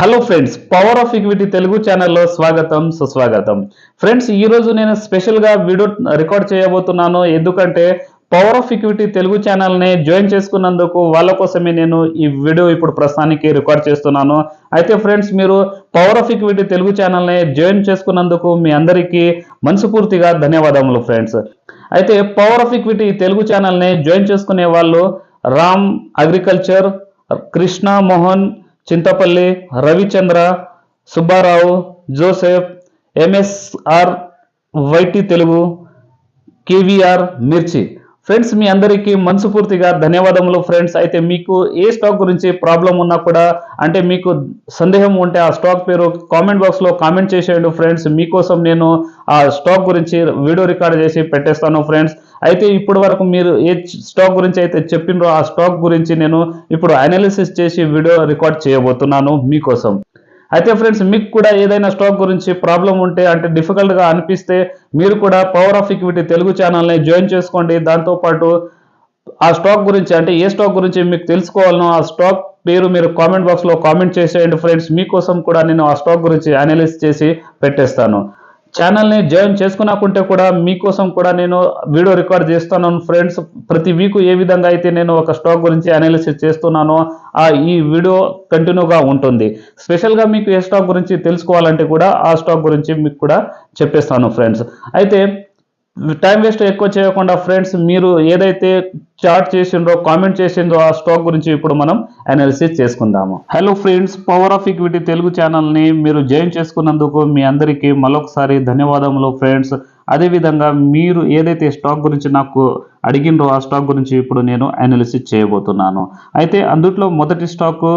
Hello friends power of equity Telugu ఛానల్లో స్వాగతం సుస్వాగతం. ఫ్రెండ్స్ ఈ రోజు నేను స్పెషల్గా వీడియో రికార్డ్ చేయబోతున్నాను. ఎందుకంటే పవర్ ఆఫ్ ఈక్విటీ తెలుగు ఛానల్ని జాయిన్ చేసుకున్నందుకు వాళ్ళ కోసమే నేను ఈ వీడియో ఇప్పుడు ప్రస్తుతానికి రికార్డ్ చేస్తున్నాను. అయితే ఫ్రెండ్స్ మీరు పవర్ ఆఫ్ ఈక్విటీ తెలుగు ఛానల్ని జాయిన్ చేసుకున్నందుకు మీ అందరికీ మనసుపూర్తిగా ధన్యవాదములు ఫ్రెండ్స్. అయితే పవర్ ఆఫ్ ఈక్విటీ తెలుగు ఛానల్ని జాయిన్ చేసుకునే వాళ్ళు Ram agriculture Krishna Mohan Chintapalli Ravichandra Subbarao Joseph MSR YT Telugu KVR Mirchi. Friends మీ అందరికీ మనసుపూర్తిగా ధన్యవాదములు ఫ్రెండ్స్. అయితే మీకు ఏ స్టాక్ గురించి ప్రాబ్లం ఉన్నా కూడా అంటే మీకు సందేహం ఉంటే ఆ స్టాక్ పేరు కామెంట్ బాక్స్లో కామెంట్ చేసేయండి ఫ్రెండ్స్. మీకోసం నేను ఆ స్టాక్ గురించి వీడియో రికార్డ్ చేసి పెట్టేస్తాను ఫ్రెండ్స్. అయితే ఇప్పటి వరకు మీరు ఏ స్టాక్ గురించి అయితే చెప్పినరో ఆ స్టాక్ గురించి నేను ఇప్పుడు అనాలిసిస్ చేసి వీడియో రికార్డ్ చేయబోతున్నాను మీకోసం. అయితే ఫ్రెండ్స్ మీకు కూడా ఏదైనా స్టాక్ గురించి ప్రాబ్లం ఉంటే అంటే డిఫికల్ట్గా అనిపిస్తే మీరు కూడా పవర్ ఆఫ్ ఈక్విటీ తెలుగు ఛానల్ని జాయిన్ చేసుకోండి. దాంతోపాటు ఆ స్టాక్ గురించి అంటే ఏ స్టాక్ గురించి మీకు తెలుసుకోవాలనో ఆ స్టాక్ పేరు మీరు కామెంట్ బాక్స్లో కామెంట్ చేసేయండి ఫ్రెండ్స్. మీకోసం కూడా నేను ఆ స్టాక్ గురించి అనలైజ్ చేసి పెట్టేస్తాను. ఛానల్ని జాయిన్ చేసుకున్నాకుంటే కూడా మీకోసం కూడా నేను వీడియో రికార్డ్ చేస్తాను ఫ్రెండ్స్ ప్రతి వీక్ ఏ విధంగా అయితే నేను ఒక స్టాక్ గురించి అనాలిసిస్ చేస్తున్నానో ఆ ఈ వీడియో కంటిన్యూగా ఉంటుంది. స్పెషల్గా మీకు ఏ స్టాక్ గురించి తెలుసుకోవాలంటే కూడా ఆ స్టాక్ గురించి మీకు కూడా చెప్పేస్తాను ఫ్రెండ్స్. అయితే టైం వేస్ట్ ఎక్కువ చేయకుండా ఫ్రెండ్స్ మీరు ఏదైతే చాట్ చేసిండ్రో కామెంట్ చేసిండ్రో ఆ స్టాక్ గురించి ఇప్పుడు మనం అనాలిసిస్ చేసుకుందాము. Hello friends power of equity Telugu ఛానల్ని మీరు జాయిన్ చేసుకున్నందుకు మీ అందరికీ మరొకసారి ధన్యవాదములు ఫ్రెండ్స్ అదేవిధంగా మీరు ఏదైతే స్టాక్ గురించి నాకు అడిగినరో ఆ స్టాక్ గురించి ఇప్పుడు నేను అనాలిసిస్ చేయబోతున్నాను. అయితే అందుట్లో మొదటి స్టాక్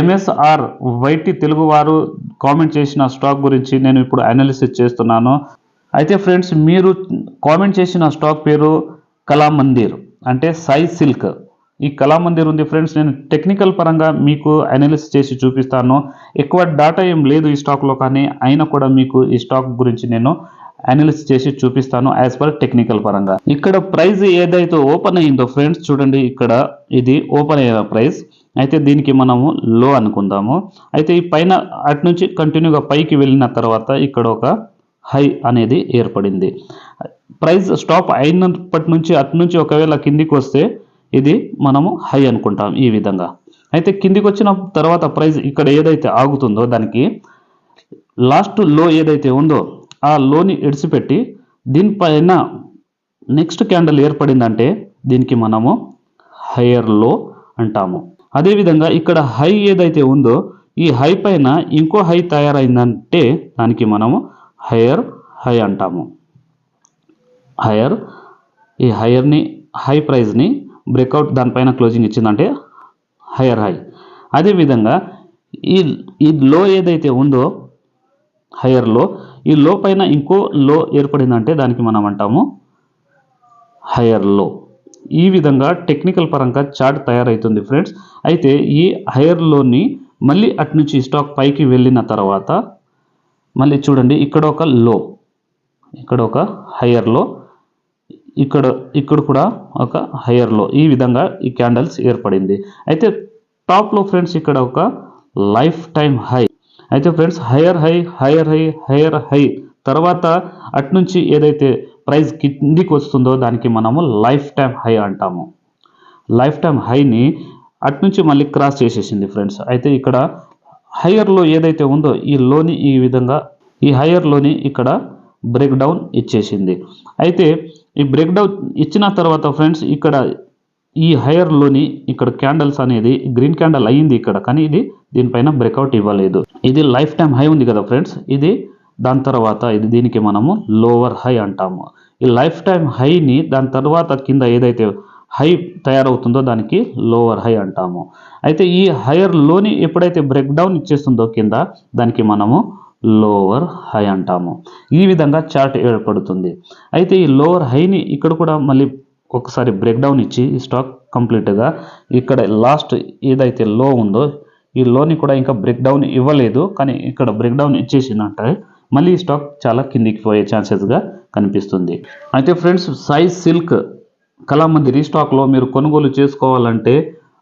ఎంఎస్ఆర్ వైటి తెలుగు వారు కామెంట్ చేసిన స్టాక్ గురించి నేను ఇప్పుడు అనాలిసిస్ చేస్తున్నాను. అయితే ఫ్రెండ్స్ మీరు కామెంట్ చేసిన స్టాక్ పేరు కళామందిర్. అంటే సాయి సిల్క్. ఈ కళామందిర్ ఉంది ఫ్రెండ్స్ నేను టెక్నికల్ పరంగా మీకు అనాలిసిస్ చేసి చూపిస్తాను. ఎక్కువ డాటా ఏం లేదు ఈ స్టాక్లో కానీ అయినా కూడా మీకు ఈ స్టాక్ గురించి నేను అనాలిసిస్ చేసి చూపిస్తాను యాజ్ పర్ టెక్నికల్ పరంగా. ఇక్కడ ప్రైస్ ఏదైతే ఓపెన్ అయిందో ఫ్రెండ్స్ చూడండి ఇక్కడ ఇది ఓపెన్ అయిన ప్రైస్ అయితే దీనికి మనము లో అనుకుందాము. అయితే ఈ పైన అటు నుంచి కంటిన్యూగా పైకి వెళ్ళిన తర్వాత ఇక్కడ ఒక హై అనేది ఏర్పడింది. ప్రైస్ స్టాప్ అయినప్పటి నుంచి అటు నుంచి ఒకవేళ కిందికి వస్తే ఇది మనము హై అనుకుంటాం ఈ విధంగా. అయితే కిందికి వచ్చిన తర్వాత ప్రైస్ ఇక్కడ ఏదైతే ఆగుతుందో దానికి లాస్ట్లో ఏదైతే ఉందో ఆ లోని ఎడిసిపెట్టి దీనిపైన నెక్స్ట్ క్యాండిల్ ఏర్పడిందంటే దీనికి మనము హయ్యర్లో అంటాము. అదేవిధంగా ఇక్కడ హై ఏదైతే ఉందో ఈ హై పైన ఇంకో హై తయారైందంటే దానికి మనము హయ్యర్ హై అంటాము. హయ్యర్ ఈ హయ్యర్ని హై ప్రైజ్ని బ్రేక్అవుట్ దానిపైన క్లోజింగ్ ఇచ్చిందంటే హయ్యర్ హై. అదేవిధంగా ఈ ఈ లో ఏదైతే ఉందో హయ్యర్లో ఈ లో పైన ఇంకో లో ఏర్పడిందంటే దానికి మనం అంటాము హయ్యర్లో. ఈ విధంగా టెక్నికల్ పరంగా చార్ట్ తయారవుతుంది ఫ్రెండ్స్. అయితే ఈ హయ్యర్లోని మళ్ళీ అటు నుంచి స్టాక్ పైకి వెళ్ళిన తర్వాత మళ్ళీ చూడండి ఇక్కడ ఒక లో ఇక్కడ ఒక హయ్యర్లో ఇక్కడ ఇక్కడ కూడా ఒక హయ్యర్లో ఈ విధంగా ఈ క్యాండల్స్ ఏర్పడింది. అయితే టాప్లో ఫ్రెండ్స్ ఇక్కడ ఒక లైఫ్ టైం హై. అయితే friends higher high higher high higher high. తర్వాత అటు నుంచి ఏదైతే ప్రైస్ కిందికి వస్తుందో దానికి మనము లైఫ్ టైం హై అంటాము. లైఫ్ టైం హైని అటు నుంచి మళ్ళీ క్రాస్ చేసేసింది ఫ్రెండ్స్. అయితే ఇక్కడ హయ్యర్లో ఏదైతే ఉందో ఈ లోని ఈ విధంగా ఈ హయ్యర్లోని ఇక్కడ బ్రేక్ డౌన్ ఇచ్చేసింది. అయితే ఈ బ్రేక్ డౌన్ ఇచ్చిన తర్వాత ఫ్రెండ్స్ ఇక్కడ ఈ హైయర్లోని ఇక్కడ క్యాండల్స్ అనేది గ్రీన్ క్యాండల్ అయ్యింది ఇక్కడ కానీ ఇది దీనిపైన బ్రేక్అవుట్ ఇవ్వలేదు. ఇది లైఫ్ టైం హై ఉంది కదా ఫ్రెండ్స్? ఇది దాని తర్వాత ఇది దీనికి మనము లోవర్ హై అంటాము. ఈ లైఫ్ టైం హైని దాని తర్వాత కింద ఏదైతే హై తయారవుతుందో దానికి లోవర్ హై అంటాము. అయితే ఈ హైయర్లోని ఎప్పుడైతే బ్రేక్డౌన్ ఇచ్చేస్తుందో కింద దానికి మనము లోవర్ హై అంటాము. ఈ విధంగా చార్ట్ ఏర్పడుతుంది. అయితే ఈ లోవర్ హైని ఇక్కడ కూడా మళ్ళీ ఒకసారి బ్రేక్డౌన్ ఇచ్చి ఈ స్టాక్ కంప్లీట్గా ఇక్కడ లాస్ట్ ఏదైతే లో ఉందో ఈ లోని కూడా ఇంకా బ్రేక్డౌన్ ఇవ్వలేదు. కానీ ఇక్కడ బ్రేక్డౌన్ ఇచ్చేసిందంటే మళ్ళీ ఈ స్టాక్ చాలా కిందికి పోయే ఛాన్సెస్గా కనిపిస్తుంది. అయితే ఫ్రెండ్స్ సైజ్ సిల్క్ కళామంది రీస్టాక్లో మీరు కొనుగోలు చేసుకోవాలంటే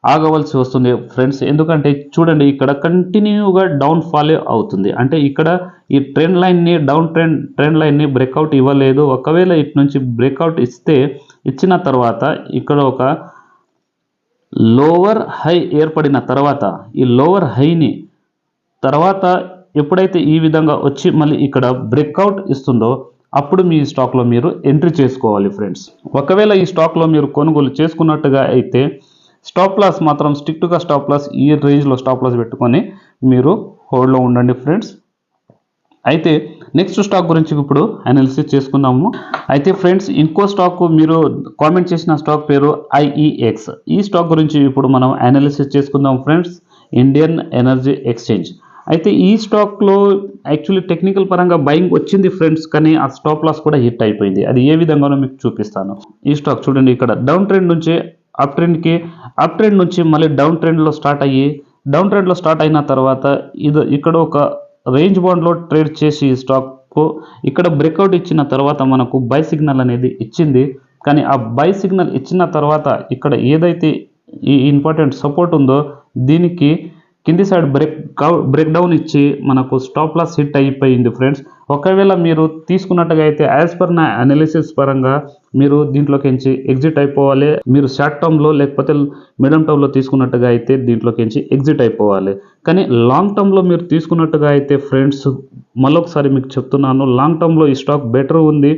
ఆగవలసి వస్తుంది ఫ్రెండ్స్ ఎందుకంటే చూడండి ఇక్కడ కంటిన్యూగా డౌన్ ఫాల్ అవుతుంది. అంటే ఇక్కడ ఈ ట్రెండ్ లైన్ని డౌన్ ట్రెండ్ ట్రెండ్ లైన్ని బ్రేక్అవుట్ ఇవ్వలేదు. ఒకవేళ ఇటు నుంచి బ్రేక్అవుట్ ఇస్తే ఇచ్చిన తర్వాత ఇక్కడ ఒక లోవర్ హై ఏర్పడిన తర్వాత ఈ లోవర్ హైని తర్వాత ఎప్పుడైతే ఈ విధంగా వచ్చి మళ్ళీ ఇక్కడ బ్రేక్అవుట్ ఇస్తుందో అప్పుడు మీ స్టాక్లో మీరు ఎంట్రీ చేసుకోవాలి ఫ్రెండ్స్ ఒకవేళ ఈ స్టాక్లో మీరు కొనుగోలు చేసుకున్నట్టుగా అయితే స్టాప్ లాస్ మాత్రం స్ట్రిక్ట్గా స్టాప్ లాస్ ఈ రేంజ్లో స్టాప్ లాస్ పెట్టుకొని మీరు హోల్డ్లో ఉండండి ఫ్రెండ్స్ అయితే నెక్స్ట్ స్టాక్ గురించి ఇప్పుడు అనాలిసిస్ చేసుకుందాము. అయితే ఫ్రెండ్స్ ఇంకో స్టాక్ మీరు కామెంట్ చేసిన స్టాక్ పేరు ఐఈఎక్స్ ఈ స్టాక్ గురించి ఇప్పుడు మనం అనాలిసిస్ చేసుకుందాం ఫ్రెండ్స్ ఇండియన్ ఎనర్జీ ఎక్స్చేంజ్ అయితే ఈ స్టాక్లో యాక్చువల్లీ టెక్నికల్ పరంగా బయింగ్ వచ్చింది ఫ్రెండ్స్ కానీ ఆ స్టాప్ లాస్ కూడా హిట్ అయిపోయింది. అది ఏ విధంగానో మీకు చూపిస్తాను. ఈ స్టాక్ చూడండి ఇక్కడ డౌన్ ట్రెండ్ నుంచి అప్ ట్రెండ్కి అప్ ట్రెండ్ నుంచి మళ్ళీ డౌన్ ట్రెండ్లో స్టార్ట్ అయ్యి డౌన్ ట్రెండ్లో స్టార్ట్ అయిన తర్వాత ఇది ఇక్కడ ఒక రేంజ్ బాండ్లో ట్రేడ్ చేసి స్టాక్కు ఇక్కడ బ్రేక్అవుట్ ఇచ్చిన తర్వాత మనకు బై సిగ్నల్ అనేది ఇచ్చింది. కానీ ఆ బై సిగ్నల్ ఇచ్చిన తర్వాత ఇక్కడ ఏదైతే ఈ ఇంపార్టెంట్ సపోర్ట్ ఉందో దీనికి కింది సైడ్ బ్రేక్ బ్రేక్ డౌన్ ఇచ్చి మనకు స్టాప్ లాస్ హిట్ అయిపోయింది ఫ్రెండ్స్ ఒకవేళ మీరు తీసుకున్నట్టుగా అయితే యాజ్ పర్ నా అనాలిసిస్ పరంగా మీరు దీంట్లోకించి ఎగ్జిట్ అయిపోవాలి. మీరు షార్ట్ టర్మ్లో లేకపోతే మిడియం టర్మ్లో తీసుకున్నట్టుగా అయితే దీంట్లోకించి ఎగ్జిట్ అయిపోవాలి. కానీ లాంగ్ టర్మ్లో మీరు తీసుకున్నట్టుగా అయితే ఫ్రెండ్స్ మళ్ళొకసారి మీకు చెప్తున్నాను లాంగ్ టర్మ్లో ఈ స్టాక్ బెటర్ ఉంది.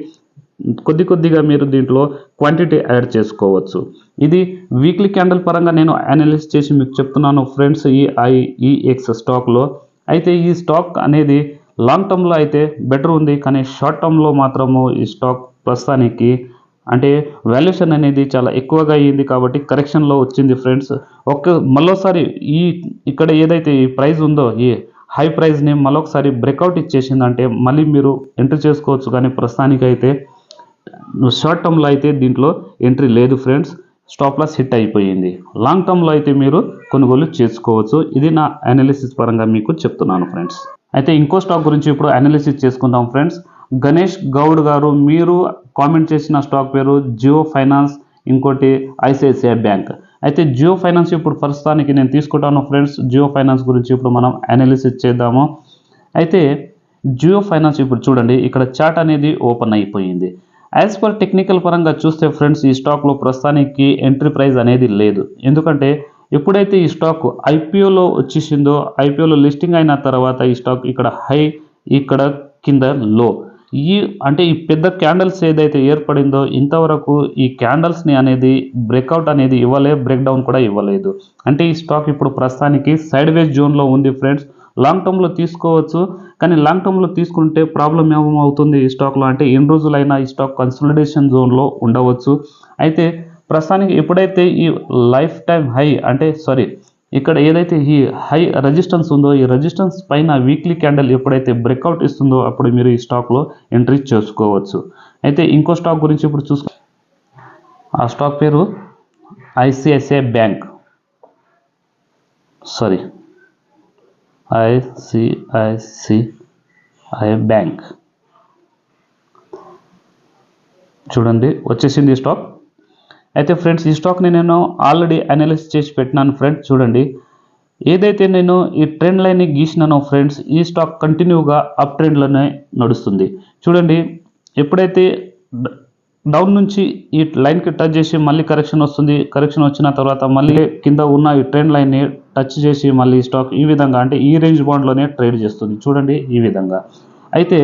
కొద్ది కొద్దిగా మీరు దీంట్లో క్వాంటిటీ యాడ్ చేసుకోవచ్చు. ఇది వీక్లీ క్యాండిల్ పరంగా నేను అనలైజ్ చేసి మీకు చెప్తున్నాను ఫ్రెండ్స్ ఈ ఐ ఈ ఎక్స్ స్టాక్లో అయితే ఈ స్టాక్ అనేది లాంగ్ టర్మ్లో అయితే బెటర్ ఉంది కానీ షార్ట్ టర్మ్లో మాత్రము ఈ స్టాక్ ప్రస్తుతానికి అంటే వాల్యుయేషన్ అనేది చాలా ఎక్కువగా అయ్యింది కాబట్టి కరెక్షన్లో వచ్చింది ఫ్రెండ్స్ ఒక్క మళ్ళోసారి ఈ ఇక్కడ ఏదైతే ఈ ప్రైస్ ఉందో ఈ హై ప్రైస్ని మళ్ళొకసారి బ్రేక్అవుట్ ఇచ్చేసిందంటే మళ్ళీ మీరు ఎంటర్ చేసుకోవచ్చు కానీ ప్రస్తుతానికైతే షార్ట్ టర్మ్లో అయితే దీంట్లో ఎంట్రీ లేదు ఫ్రెండ్స్. స్టాప్ లాస్ హిట్ అయిపోయింది. లాంగ్ టర్మ్లో అయితే మీరు కొనుగోలు చేసుకోవచ్చు. ఇది నా అనాలిసిస్ పరంగా మీకు చెప్తున్నాను ఫ్రెండ్స్. అయితే ఇంకో స్టాక్ గురించి ఇప్పుడు అనాలిసిస్ చేసుకుందాం ఫ్రెండ్స్. గణేష్ గౌడ్ గారు మీరు కామెంట్ చేసిన స్టాక్ పేరు జియో ఫైనాన్స్ ఇంకోటి ఐసిఐసిఐ బ్యాంక్. అయితే జియో ఫైనాన్స్ ఇప్పుడు ప్రస్తుతానికి నేను తీసుకుంటాను ఫ్రెండ్స్. జియో ఫైనాన్స్ గురించి ఇప్పుడు మనం అనాలిసిస్ చేద్దాము. అయితే జియో ఫైనాన్స్ ఇప్పుడు చూడండి ఇక్కడ చార్ట్ అనేది ఓపెన్ అయిపోయింది. యాజ్ పర్ టెక్నికల్ పరంగా చూస్తే ఫ్రెండ్స్ ఈ స్టాక్లో ప్రస్తుతానికి ఎంట్రీ ప్రైస్ అనేది లేదు. ఎందుకంటే ఎప్పుడైతే ఈ స్టాక్ ఐపీఓలో వచ్చేసిందో ఐపీఓలో లిస్టింగ్ అయిన తర్వాత ఈ స్టాక్ ఇక్కడ హై ఇక్కడ కింద లో ఈ అంటే ఈ పెద్ద క్యాండిల్స్ ఏదైతే ఏర్పడిందో ఇంతవరకు ఈ క్యాండిల్స్ని అనేది బ్రేక్అవుట్ అనేది ఇవ్వలే బ్రేక్ డౌన్ కూడా ఇవ్వలేదు. అంటే ఈ స్టాక్ ఇప్పుడు ప్రస్తుతానికి సైడ్ వేస్ జోన్లో ఉంది ఫ్రెండ్స్ లాంగ్ టర్మ్లో తీసుకోవచ్చు. కానీ లాంగ్ టర్మ్లో తీసుకుంటే ప్రాబ్లం ఏమవుతుంది ఈ స్టాక్లో అంటే ఎన్ని రోజులైనా ఈ స్టాక్ కన్సల్టేషన్ జోన్లో ఉండవచ్చు. అయితే ప్రస్తుతానికి ఎప్పుడైతే ఈ లైఫ్ టైం హై అంటే సారీ ఇక్కడ ఏదైతే ఈ హై రెజిస్టెన్స్ ఉందో ఈ రెజిస్టెన్స్ పైన వీక్లీ క్యాండిల్ ఎప్పుడైతే బ్రేక్అవుట్ ఇస్తుందో అప్పుడు మీరు ఈ స్టాక్లో ఎంట్రీ చేసుకోవచ్చు. అయితే ఇంకో స్టాక్ గురించి ఇప్పుడు చూసుకో ఆ స్టాక్ పేరు ICICI bank. Sorry ICICI bank. చూడండి వచ్చేసింది ఈ స్టాక్. అయితే ఫ్రెండ్స్ ఈ స్టాక్ని నేను ఆల్రెడీ అనలైజ్ చేసి పెట్టినాను ఫ్రెండ్స్ చూడండి. ఏదైతే నేను ఈ ట్రెండ్ లైన్ని గీసినానో ఫ్రెండ్స్ ఈ స్టాక్ కంటిన్యూగా అప్ ట్రెండ్లోనే నడుస్తుంది. చూడండి ఎప్పుడైతే డౌన్ నుంచి ఈ లైన్కి టచ్ చేసి మళ్ళీ కరెక్షన్ వస్తుంది. కరెక్షన్ వచ్చిన తర్వాత మళ్ళీ కింద ఉన్న ఈ ట్రెండ్ లైన్ని టచ్ చేసి మళ్ళీ ఈ స్టాక్ ఈ విధంగా అంటే ఈ రేంజ్ బాండ్లోనే ట్రేడ్ చేస్తుంది. చూడండి ఈ విధంగా. అయితే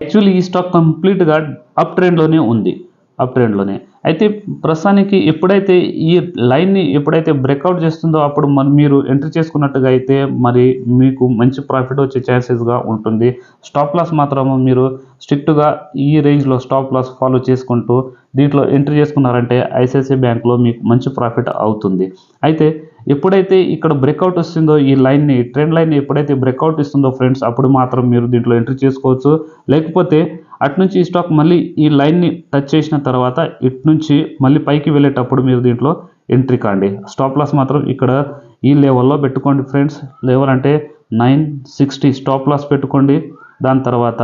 యాక్చువల్లీ ఈ స్టాక్ కంప్లీట్గా అప్ ట్రెండ్లోనే ఉంది. అప్ ట్రెండ్లోనే. అయితే ప్రస్తుతానికి ఎప్పుడైతే ఈ లైన్ని ఎప్పుడైతే బ్రేక్అవుట్ చేస్తుందో అప్పుడు మరి మీరు ఎంట్రీ చేసుకున్నట్టుగా అయితే మరి మీకు మంచి ప్రాఫిట్ వచ్చే ఛాన్సెస్గా ఉంటుంది. స్టాప్ లాస్ మాత్రము మీరు స్ట్రిక్ట్గా ఈ రేంజ్లో స్టాప్ లాస్ ఫాలో చేసుకుంటూ దీంట్లో ఎంట్రీ చేసుకున్నారంటే ఐసిఐసిఐ బ్యాంక్లో మీకు మంచి ప్రాఫిట్ అవుతుంది. అయితే ఎప్పుడైతే ఇక్కడ బ్రేక్అవుట్ వస్తుందో ఈ లైన్ని ట్రెండ్ లైన్ ఎప్పుడైతే బ్రేక్అవుట్ ఇస్తుందో ఫ్రెండ్స్ అప్పుడు మాత్రం మీరు దీంట్లో ఎంట్రీ చేసుకోవచ్చు. లేకపోతే అటు నుంచి ఈ స్టాక్ మళ్ళీ ఈ లైన్ని టచ్ చేసిన తర్వాత ఇటు నుంచి మళ్ళీ పైకి వెళ్ళేటప్పుడు మీరు దీంట్లో ఎంట్రీ కాండి. స్టాప్ లాస్ మాత్రం ఇక్కడ ఈ లెవెల్లో పెట్టుకోండి ఫ్రెండ్స్ లెవెల్ అంటే నైన్ సిక్స్టీ స్టాప్ లాస్ పెట్టుకోండి. దాని తర్వాత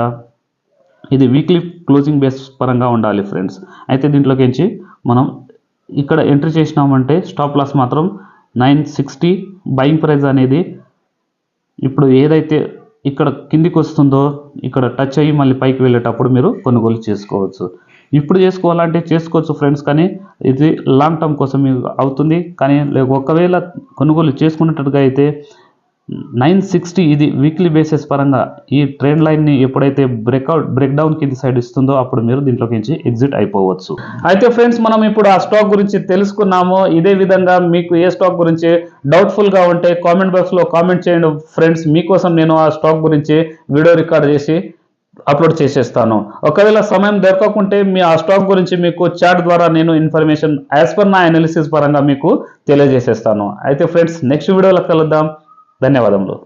ఇది వీక్లీ క్లోజింగ్ బేస్ పరంగా ఉండాలి ఫ్రెండ్స్ అయితే దీంట్లోకించి మనం ఇక్కడ ఎంట్రీ చేసినామంటే స్టాప్ లాస్ మాత్రం నైన్ సిక్స్టీ బయింగ్ ప్రైస్ అనేది ఇప్పుడు ఏదైతే ఇక్కడ కిందికి వస్తుందో ఇక్కడ టచ్ అయ్యి మళ్ళీ పైకి వెళ్ళేటప్పుడు మీరు కొనుగోలు చేసుకోవచ్చు. ఇప్పుడు చేసుకోవాలంటే చేసుకోవచ్చు ఫ్రెండ్స్ కానీ ఇది లాంగ్ టర్మ్ కోసం మీకు అవుతుంది. కానీ ఒకవేళ కొనుగోలు చేసుకున్నట్టుగా అయితే నైన్ సిక్స్టీ ఇది వీక్లీ బేసిస్ పరంగా ఈ ట్రెండ్ లైన్ని ఎప్పుడైతే బ్రేక్అవుట్ బ్రేక్డౌన్ కింది సైడ్ ఇస్తుందో అప్పుడు మీరు దీంట్లోకి నుంచి ఎగ్జిట్ అయిపోవచ్చు. అయితే ఫ్రెండ్స్ మనం ఇప్పుడు ఆ స్టాక్ గురించి తెలుసుకున్నాము. ఇదే విధంగా మీకు ఏ స్టాక్ గురించి డౌట్ఫుల్గా ఉంటే కామెంట్ బాక్స్లో కామెంట్ చేయండి. ఫ్రెండ్స్ మీకోసం నేను ఆ స్టాక్ గురించి వీడియో రికార్డ్ చేసి అప్లోడ్ చేసేస్తాను. ఒకవేళ సమయం దొరకకుంటే మీ ఆ స్టాక్ గురించి మీకు చాట్ ద్వారా నేను ఇన్ఫర్మేషన్ యాజ్ పర్ నా అనాలిసిస్ పరంగా మీకు తెలియజేసేస్తాను. అయితే ఫ్రెండ్స్ నెక్స్ట్ వీడియోలో కలుద్దాం. ధన్యవాదములు.